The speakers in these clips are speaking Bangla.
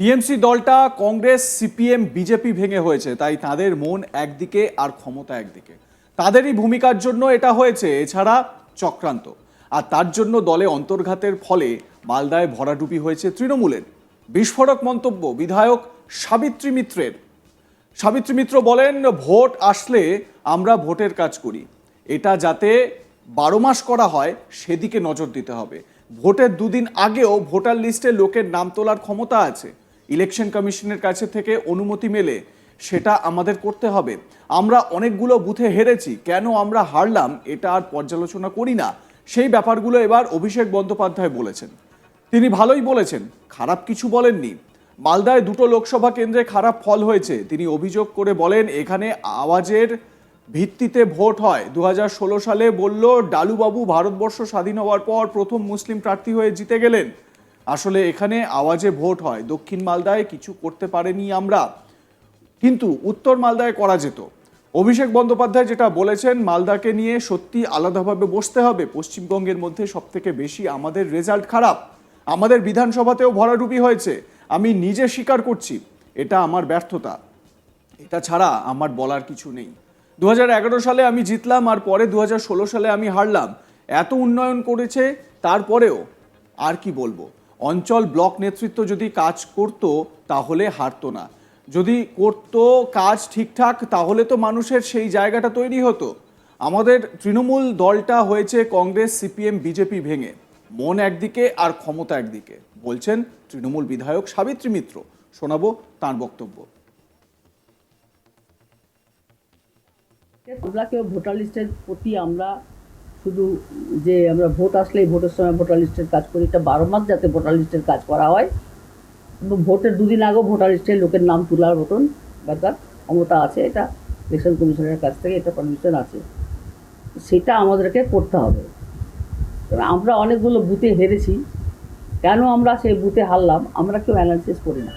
টিএমসি দলটা কংগ্রেস, সিপিএম, বিজেপি ভেঙে হয়েছে, তাই তাদের মন একদিকে আর ক্ষমতা একদিকে। তাদেরই ভূমিকার জন্য এটা হয়েছে, এছাড়া চক্রান্ত। আর তার জন্য দলে অন্তর্ঘাতের ফলে মালদায় ভরাডুবি হয়েছে তৃণমূলের। বিস্ফোরক মন্তব্য, বিধায়ক সাবিত্রী মিত্রের। সাবিত্রী মিত্র বলেন, ভোট আসলে আমরা ভোটের কাজ করি। এটা যাতে বারো মাস করা হয়, সেদিকে নজর দিতে হবে। ভোটের দুদিন আগেও ভোটার লিস্টে লোকের নাম তোলার ক্ষমতা আছে। ইলেকশন কমিশনের কাছে থেকে অনুমতি মেলে, সেটা আমাদের করতে হবে। আমরা অনেকগুলো বুথে হেরেছি, কেন আমরা হারলাম এটা আর পর্যালোচনা করি না। সেই ব্যাপারগুলো এবার অভিষেক বন্দ্যোপাধ্যায় বলেছেন। তিনি ভালোই বলেছেন, খারাপ কিছু বলেননি। মালদায় দুটো লোকসভা কেন্দ্রে খারাপ ফল হয়েছে। তিনি অভিযোগ করে বলেন, এখানে আওয়াজের ভিত্তিতে ভোট হয়। দু হাজার ষোলো সালে বলল, ডালুবাবু ভারতবর্ষ স্বাধীন হওয়ার পর প্রথম মুসলিম প্রার্থী হয়ে জিতে গেলেন। আসলে এখানে আওয়াজে ভোট হয়। দক্ষিণ মালদায় কিছু করতে পারেনি আমরা। কিন্তু উত্তর মালদায় করা যেত। অভিষেক বন্দ্যোপাধ্যায় যেটা বলেছেন, মালদাকে নিয়ে সত্যি আলাদাভাবে বসতে হবে। পশ্চিমবঙ্গের মধ্যে সব থেকে বেশি আমাদের রেজাল্ট খারাপ। আমাদের বিধানসভাতেও ভরাডুবি হয়েছে। আমি নিজে স্বীকার করছি, এটা আমার ব্যর্থতা। এটা ছাড়া আমার বলার কিছু নেই। দু হাজার এগারো সালে আমি জিতলাম আর পরে দু হাজার ষোলো সালে আমি হারলাম। এত উন্নয়ন করেছে, তারপরেও আর কি বলব? অঞ্চল ব্লক নেতৃত্ব যদি কাজ করতো, তাহলে হারতো না। যদি করতো কাজ ঠিকঠাক, তাহলে তো মানুষের সেই জায়গাটা তৈরি হতো। আমাদের তৃণমূল দলটা হয়েছে কংগ্রেস, সিপিএম, বিজেপি ভেঙে। মন একদিকে আর ক্ষমতা একদিকে। বলছেন তৃণমূল বিধায়ক সাবিত্রী মিত্র। শোনাবো তার বক্তব্য। আমরা কেউ ভোটার লিস্টের প্রতি আমরা শুধু যে আমরা ভোট আসলেই ভোটের সময় ভোটার লিস্টের কাজ করি, এটা বারো মাস যাতে ভোটার লিস্টের কাজ করা হয়। এবং ভোটের দুদিন আগেও ভোটার লিস্টে লোকের নাম তোলার মতন ব্যাপার, ক্ষমতা আছে, এটা ইলেকশন কমিশনের কাছ থেকে এটা পারমিশন আছে। সেটা আমাদেরকে করতে হবে। আমরা অনেকগুলো বুথে হেরেছি। কেন আমরা সেই বুথে হারলাম? আমরা কেউ অ্যানালিসিস করি না।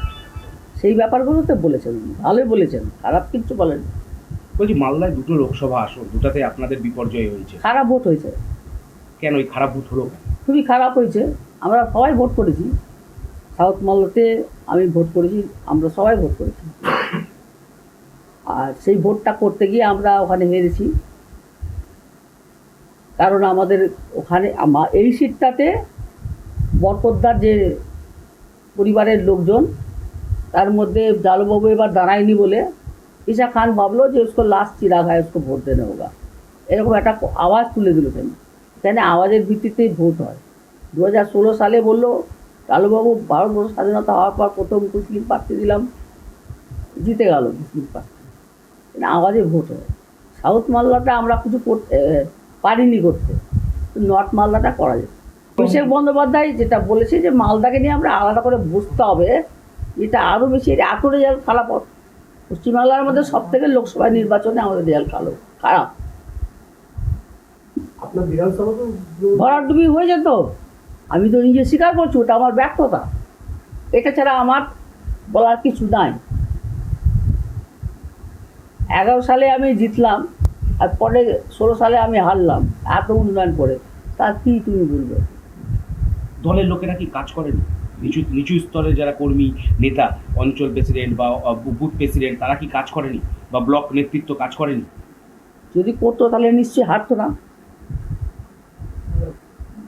সেই ব্যাপারগুলোতে বলেছেন। ভালোই বলেছেন, খারাপ কিছু বলেন বলছি মালদায় দুটো লোকসভা আসন দুটাতে আপনাদের বিপর্যয় হয়েছে। খারাপ ভোট হয়েছে। কেন ওই খারাপ ভোট হলো? খুবই খারাপ হয়েছে। আমরা সবাই ভোট করেছি। সাউথ মালদাতে আমি ভোট করেছি আমরা সবাই ভোট করেছি। আর সেই ভোটটা করতে গিয়ে আমরা ওখানে হেরেছি। কারণ আমাদের ওখানে এই সিটটাতে বরকতদার যে পরিবারের লোকজন তার মধ্যে জালবাবু এবার দাঁড়ায়নি বলে ঈশা খান ভাবলো যে उसको লাস্ট চিরাগ है उसको ভোট দেনে হোগা এরকম একটা আওয়াজ তুলে দিল কেন এখানে আওয়াজের ভিত্তিতেই ভোট হয় দু হাজার ষোলো সালে বললো লালুবাবু ভারতবর্ষ স্বাধীনতা হওয়ার পর প্রথম মুসলিম প্রার্থী দিলাম জিতে গেল মুসলিম প্রার্থী এটা আওয়াজে ভোট হয় সাউথ মালদাটা আমরা কিছু করতে এ, পারিনি করতে নর্থ মালদাটা করা যেত অভিষেক বন্দ্যোপাধ্যায় যেটা বলেছে যে মালদাকে নিয়ে আমরা আলাদা করে বুঝতে হবে এটা আরও বেশি এটা এত রেজাল্ট খারাপ হবে। পশ্চিমবাংলার মধ্যে সব থেকে লোকসভা নির্বাচনে আমাদের রেজাল্ট খারাপ। খারাপ ভরাডুবি হয়ে যেত। আমি তো নিজে স্বীকার করছি ওটা আমার ব্যর্থতা। এটা ছাড়া আমার বলার কিছু নাই। এগারো সালে আমি জিতলাম আর পরে ষোলো সালে আমি হারলাম। এত উন্নয়ন করে তা কি তুমি বলবে? দলের লোকেরা কি কাজ করেন? নিচু নিচু স্তরে যারা কর্মী নেতা অঞ্চল প্রেসিডেন্ট বা বুথ প্রেসিডেন্ট তারা কি কাজ করেনি? বা ব্লক নেতৃত্ব কাজ করেনি? যদি করতো তাহলে নিশ্চয়ই হারতো না।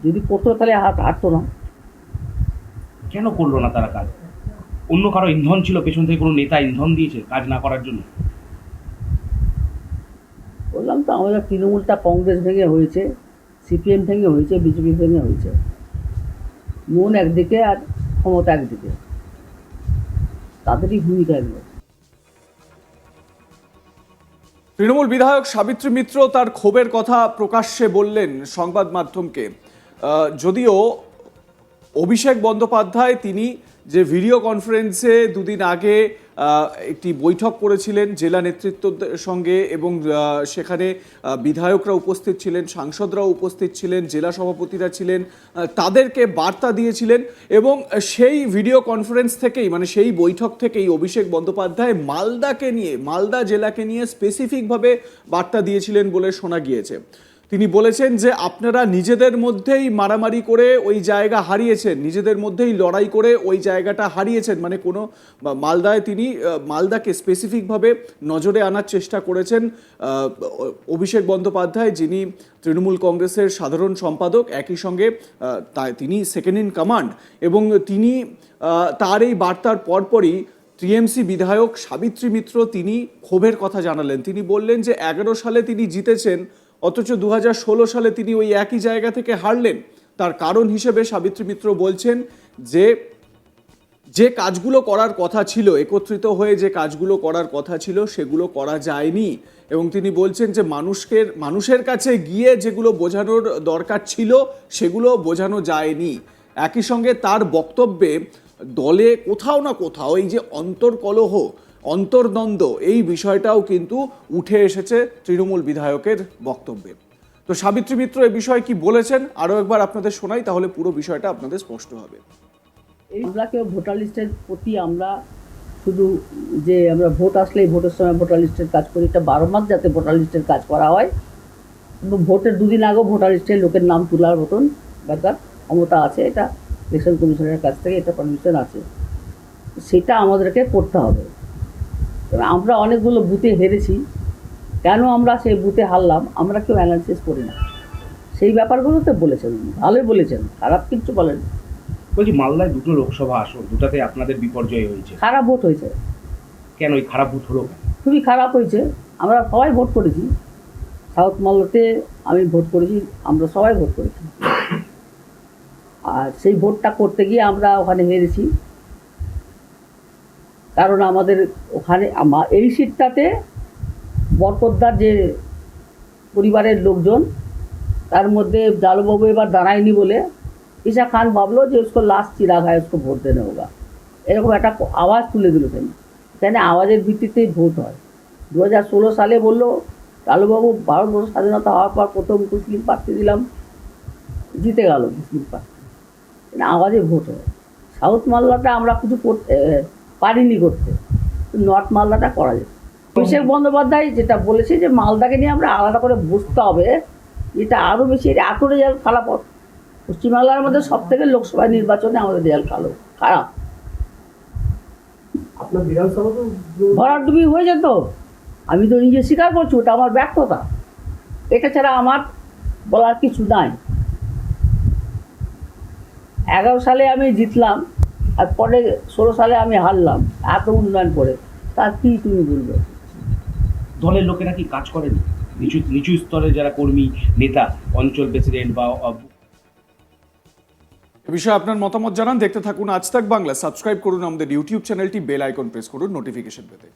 যদি করতো তাহলে হাত হারতো না। কেন করল না তারা কাজ? অন্য কারও ইন্ধন ছিল পেছন থেকে কোনো নেতা ইন্ধন দিয়েছে কাজ না করার জন্য? বললাম তো আমাদের তৃণমূলটা কংগ্রেস ভেঙে হয়েছে সিপিএম ভেঙে হয়েছে বিজেপি ভেঙে হয়েছে। মন একদিকে আর ক্ষমতা একদিকে তাদেরই ভূমিকা এগুলো। তৃণমূল বিধায়ক সাবিত্রী মিত্র তার ক্ষোভের কথা প্রকাশ্যে বললেন সংবাদ মাধ্যমকে। যদিও অভিষেক বন্দ্যোপাধ্যায় তিনি যে ভিডিও কনফারেন্সে দুদিন আগে একটি বৈঠক করেছিলেন জেলা নেতৃত্বদের সঙ্গে এবং সেখানে বিধায়করা উপস্থিত ছিলেন, সাংসদরাও উপস্থিত ছিলেন, জেলা সভাপতিরা ছিলেন তাদেরকে বার্তা দিয়েছিলেন এবং সেই ভিডিও কনফারেন্স থেকেই মানে সেই বৈঠক থেকেই অভিষেক বন্দ্যোপাধ্যায় মালদাকে নিয়ে, মালদা জেলাকে নিয়ে স্পেসিফিকভাবে বার্তা দিয়েছিলেন বলে শোনা গিয়েছে। তিনি বলেছেন যে আপনারা নিজেদের মধ্যেই মারামারি করে ওই জায়গা হারিয়েছেন, নিজেদের মধ্যেই লড়াই করে ওই জায়গাটা হারিয়েছেন। মানে কোনো মালদায় তিনি মালদাকে স্পেসিফিকভাবে নজরে আনার চেষ্টা করেছেন অভিষেক বন্দ্যোপাধ্যায়, যিনি তৃণমূল কংগ্রেসের সাধারণ সম্পাদক, একই সঙ্গে তিনি সেকেন্ড ইন কমান্ড এবং তিনি তার এই বার্তার পরপরই টিএমসি বিধায়ক সাবিত্রী মিত্র তিনি ক্ষোভের কথা জানালেন। তিনি বললেন যে, এগারো সালে তিনি জিতেছেন অথচ দু হাজার ষোলো সালে তিনি ওই একই জায়গা থেকে হারলেন। তার কারণ হিসেবে সাবিত্রী মিত্র বলছেন যে যে কাজগুলো করার কথা ছিল, একত্রিত হয়ে যে কাজগুলো করার কথা ছিল, সেগুলো করা যায়নি। এবং তিনি বলছেন যে, মানুষকে, মানুষের কাছে গিয়ে যেগুলো বোঝানোর দরকার ছিল, সেগুলো বোঝানো যায়নি। একই সঙ্গে তার বক্তব্যে দলে কোথাও না কোথাও এই যে অন্তর্কলহ অন্তর্দ্বন্দ্ব, এই বিষয়টাও কিন্তু উঠে এসেছে তৃণমূল বিধায়কের বক্তব্যে। তো সাবিত্রী মিত্র এ বিষয়ে কি বলেছেন? আরও একবার আপনাদের শোনাই, তাহলে পুরো বিষয়টা আপনাদের স্পষ্ট হবে। আমরা ভোটার লিস্টের প্রতি আমরা শুধু যে আমরা ভোট আসলেই ভোটের সময় ভোটার লিস্টের কাজ করি এটা বারো মাস যাতে ভোটার লিস্টের কাজ করা হয়। এবং ভোটের দুদিন আগেও ভোটার লিস্টে লোকের নাম তোলার মতন ব্যাপার, ক্ষমতা আছে এটা, ইলেকশন কমিশনের কাছ থেকে এটা পারমিশন আছে। সেটা আমাদেরকে করতে হবে। আমরা অনেকগুলো বুথে হেরেছি। কেন আমরা সেই বুথে হারলাম আমরা কেউ অ্যানালিসিস করি না। সেই ব্যাপারগুলোতে বলেছেন ভালোই বলেছেন খারাপ কিছু বলেন বলছি মালদায় দুটো লোকসভা আসন দুটাতে আপনাদের বিপর্যয় হয়েছে। খারাপ ভোট হয়েছে। কেন ওই খারাপ ভোট হলো? খুবই খারাপ হয়েছে। আমরা সবাই ভোট করেছি। সাউথ মালদাতে আমি ভোট করেছি আমরা সবাই ভোট করেছি। আর সেই ভোটটা করতে গিয়ে আমরা ওখানে হেরেছি। কারণ আমাদের ওখানে এই শীতটাতে বরপদ্দার যে পরিবারের লোকজন, তার মধ্যে জালবাবু এবার দাঁড়ায়নি বলে ঈশা খান ভাবলো যে উসকো লাস্ট চিরাগ হয় উসকো ভোট দেনে হোগা এরকম একটা আওয়াজ তুলে দিল কেন সেখানে আওয়াজের ভিত্তিতেই ভোট হয়। দু হাজার ষোলো সালে বলল লালুবাবু ভারতবর্ষ স্বাধীনতা হওয়ার পর প্রথম মুসলিম প্রার্থী দিলাম, জিতে গেল মুসলিম প্রার্থী। আওয়াজে ভোট হয়। সাউথ মাল্লাটা আমরা কিছু পারিনি করতে। নর্থ মালদাটা করা যেত অভিষেক বন্দ্যোপাধ্যায় যেটা বলেছে যে মালদাকে নিয়ে আমরা আলাদা করে বুঝতে হবে এটা আরও বেশি এত রেজাল্ট খারাপ। পশ্চিমবাংলার মধ্যে সব থেকে লোকসভা নির্বাচনে আমাদের রেজাল্ট খারাপ। খারাপ ভরাডুবি হয়ে যেত আমি তো নিজে স্বীকার করছি ওটা আমার ব্যর্থতা। এটা ছাড়া আমার বলার কিছু নাই। এগারো সালে আমি জিতলাম আর পরে ষোলো সালে আমি হারলাম এত উন্নয়ন করে। তার কি তুমি বলবে? দলের লোকেরা কি কাজ করেনি? নিচু নিচু স্তরে যারা কর্মী নেতা অঞ্চল প্রেসিডেন্ট বা এ বিষয়ে আপনার মতামত জানান দেখতে থাকুন আজ তাক বাংলা। সাবস্ক্রাইব করুন আমাদের ইউটিউব চ্যানেলটি বেল আইকন প্রেস করুন নোটিফিকেশন পেতে।